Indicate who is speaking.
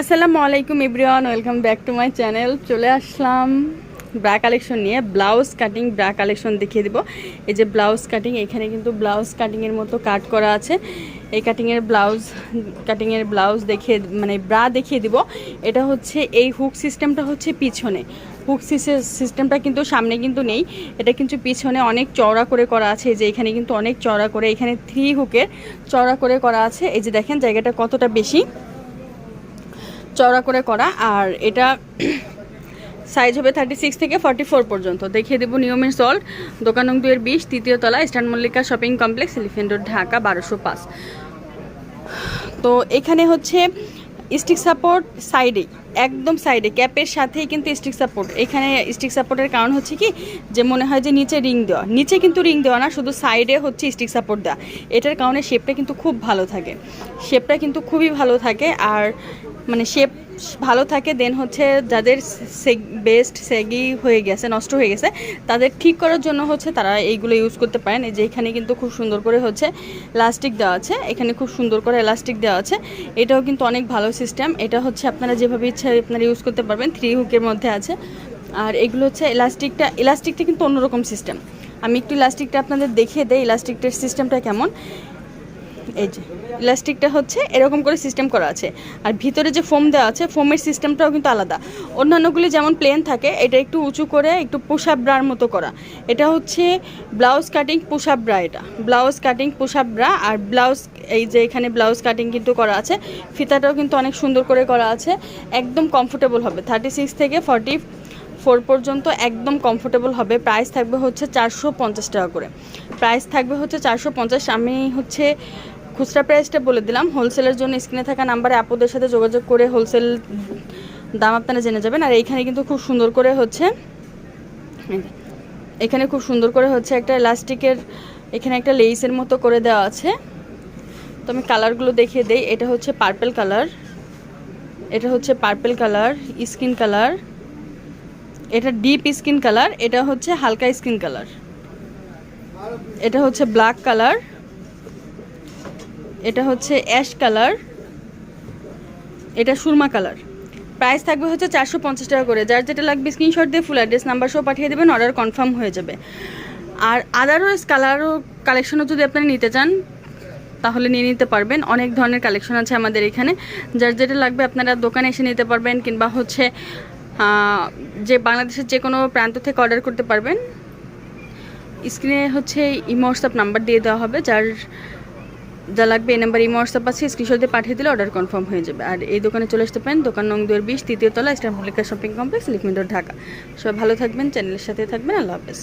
Speaker 1: আসসালামু আলাইকুম everyone, welcome back to my channel. চলে আসলাম ব্রা কালেকশন নিয়ে, ব্লাউজ কাটিং ব্রা কালেকশন দেখিয়ে দিব। এই যে ব্লাউজ কাটিং, এখানে কিন্তু ব্লাউজ কাটিংয়ের মতো কাট করা আছে। এই কাটিংয়ের ব্লাউজ কাটিংয়ের ব্লাউজ দেখিয়ে মানে ব্রা দেখিয়ে দিব। এটা হচ্ছে, এই হুক সিস্টেমটা হচ্ছে পিছনে। হুক সিস্টেমটা কিন্তু সামনে কিন্তু নেই। এটা কিন্তু পিছনে অনেক চওড়া করে করা আছে। এই যে এখানে কিন্তু অনেক চওড়া করে, এখানে থ্রি হুকের চওড়া করে করা আছে। এই যে দেখেন, জায়গাটা কতটা বেশি। চওড়া করে করা, আর এটা সাইজ হবে থার্টি সিক্স থেকে ফর্টি ফোর পর্যন্ত। দেখিয়ে দেবো নিয়মের সল্ট দোকান দুয়ের বিশ, তৃতীয় তলা, eastern Mallika shopping complex elephant road Dhaka, বারোশো পাঁচ। তো এখানে হচ্ছে স্টিক সাপোর্ট সাইডে একদম সাইডে ক্যাপের সাথেই কিন্তু স্টিক সাপোর্ট এখানে স্টিক সাপোর্টের কারণ হচ্ছে কি? যে মনে হয় যে নিচে রিং দেওয়া। নিচে কিন্তু রিং দেওয়া না, শুধু সাইডে হচ্ছে স্টিক সাপোর্ট দেওয়া। এটার কারণে শেপটা কিন্তু খুব ভালো থাকে। শেপটা কিন্তু খুবই ভালো থাকে, আর মানে শেপ ভালো থাকে দেন হচ্ছে যাদের বেস্ট সেগি হয়ে গেছে, নষ্ট হয়ে গেছে, তাদের ঠিক করার জন্য হচ্ছে তারা এইগুলো ইউজ করতে পারেন। এই যে এখানে কিন্তু খুব সুন্দর করে হচ্ছে লাস্টিক দেওয়া আছে, এখানে খুব সুন্দর করে এলাস্টিক দেওয়া আছে। এটাও কিন্তু অনেক ভালো সিস্টেম এটা হচ্ছে আপনারা যেভাবে ইচ্ছা আপনারা ইউজ করতে পারবেন থ্রি হুকের মধ্যে আছে। আর এগুলো হচ্ছে ইলাস্টিকটা ইলাস্টিকটা কিন্তু অন্যরকম সিস্টেম আমি একটু ইলাস্টিকটা আপনাদের দেখিয়ে দেয় ইলাস্টিকটার সিস্টেমটা কেমন? এই যে ইলাস্টিকটা হচ্ছে এরকম করে সিস্টেম করা আছে। আর ভিতরে যে ফোম দেওয়া আছে ফোমের সিস্টেমটাও কিন্তু আলাদা। অন্যান্যগুলি যেমন প্লেন থাকে, এটা একটু উঁচু করে একটু পোশাক ব্রার মতো করা। এটা হচ্ছে ব্লাউজ কাটিং পোশাক ব্রা এটা। ব্লাউজ কাটিং পোশাক ব্রা আর ব্লাউজ এই যে এখানে ব্লাউজ কাটিং কিন্তু করা আছে। ফিতাটাও কিন্তু অনেক সুন্দর করে করা আছে। একদম কমফোর্টেবল হবে। থার্টি সিক্স থেকে ফর্টি ফোর পর্যন্ত একদম কমফোর্টেবল হবে। প্রাইস থাকবে হচ্ছে চারশো পঞ্চাশ টাকা করে। প্রাইস থাকবে হচ্ছে চারশো পঞ্চাশ। আমি হচ্ছে খুচরা প্রাইসটা বলে দিলাম। হোলসেলের জন্য স্ক্রিনে থাকা নাম্বারে আপুদের সাথে যোগাযোগ করে হোলসেল দাম আপনারা জেনে যাবেন। আর এইখানে কিন্তু খুব সুন্দর করে হচ্ছে, এখানে খুব সুন্দর করে হচ্ছে একটা ইলাস্টিকের এখানে একটা লেইসের মতো করে দেওয়া আছে। তো আমি কালারগুলো দেখিয়ে দেই। এটা হচ্ছে পার্পেল কালার এটা হচ্ছে পার্পেল কালার স্কিন কালার এটা ডিপ স্কিন কালার এটা হচ্ছে হালকা স্কিন কালার এটা হচ্ছে ব্ল্যাক কালার এটা হচ্ছে অ্যাশ কালার। এটা সুরমা কালার। প্রাইস থাকবে হচ্ছে চারশো পঞ্চাশ টাকা করে। যার যেটা লাগবে স্ক্রিনশট দিয়ে ফুল অ্যাড্রেস নাম্বার সহ পাঠিয়ে দেবেন অর্ডার কনফার্ম হয়ে যাবে। আর আদারওয়াইজ কালারও কালেকশনও যদি আপনারা নিতে চান, তাহলে নিয়ে নিতে পারবেন। অনেক ধরনের কালেকশন আছে আমাদের এখানে। যার যেটা লাগবে আপনারা দোকানে এসে নিতে পারবেন, কিংবা হচ্ছে যে বাংলাদেশের যে কোনো প্রান্ত থেকে অর্ডার করতে পারবেন। স্ক্রিনে হচ্ছে ইমো হোয়াটসঅ্যাপ নাম্বার দিয়ে দেওয়া হবে। যার যা লাগবে এই নাম্বার ইমো হোয়াটসঅ্যাপ আছে স্ক্রিনশট দিয়ে পাঠিয়ে দিলে অর্ডার কনফার্ম হয়ে যাবে। আর এই দোকানে চলে আসতে পারেন, দোকান নং দুয়ের বিশ, তৃতীয় তলা ইস্টার মল্লিকা শপিং কমপ্লেক্স লিখমিন্ডোর ঢাকা। সবাই ভালো থাকবেন চ্যানেলের সাথে থাকবেন, আল্লাহ হাফেজ।